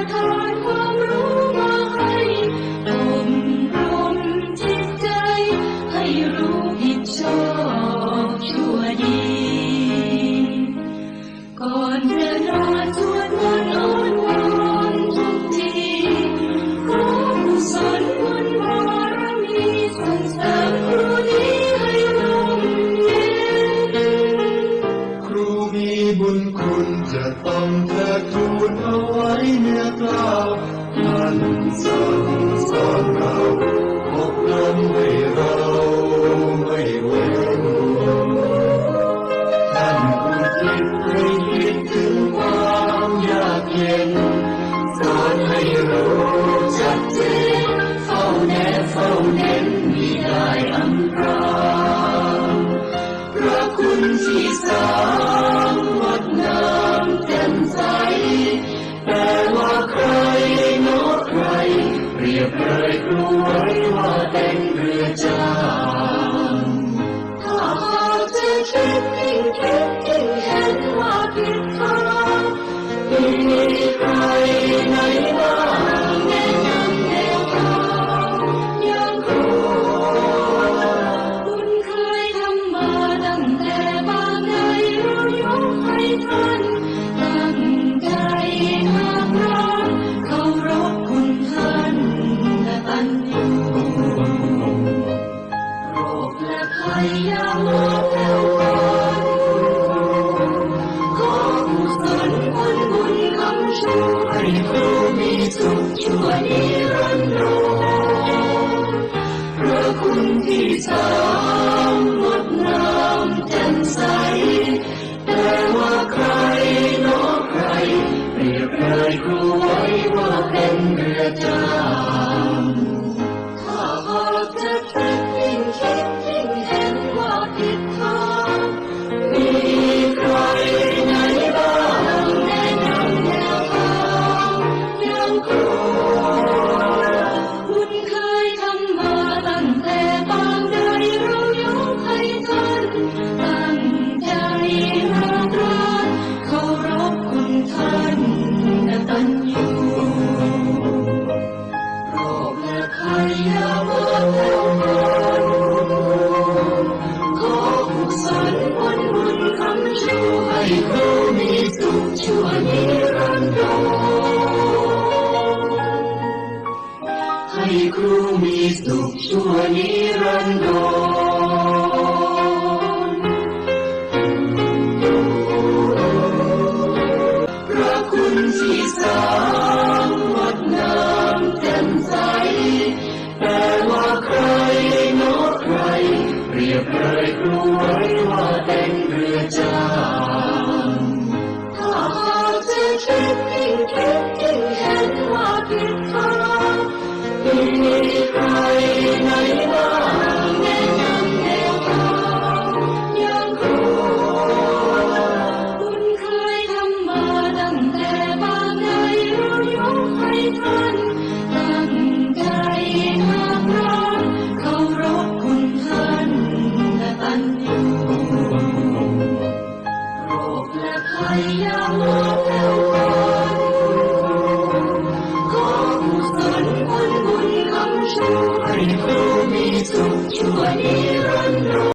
God. อันสั่งสอนเราอบรมให้เราไม่เว้นท่านผู้คิดให้คิดถึงความยากเย็นสอนให้รู้จัเจนเฝ้าแนเฝ้าเน้นมีได้อันตราพระคุณที่สร้ง รียบเลยกล้วยว่าเป็นเรือจ้าถ้าหาจะคิดยิ่งคิดยิ่งเห็นว่าผิดพลางมีใครไหน วยรู้มีสุขชั่วนิรันดรเพราะคุณที่สา ให้ครูมีสุขชั่วนิรันดรพระคุณที่สา 天地人我别怕离开如果你。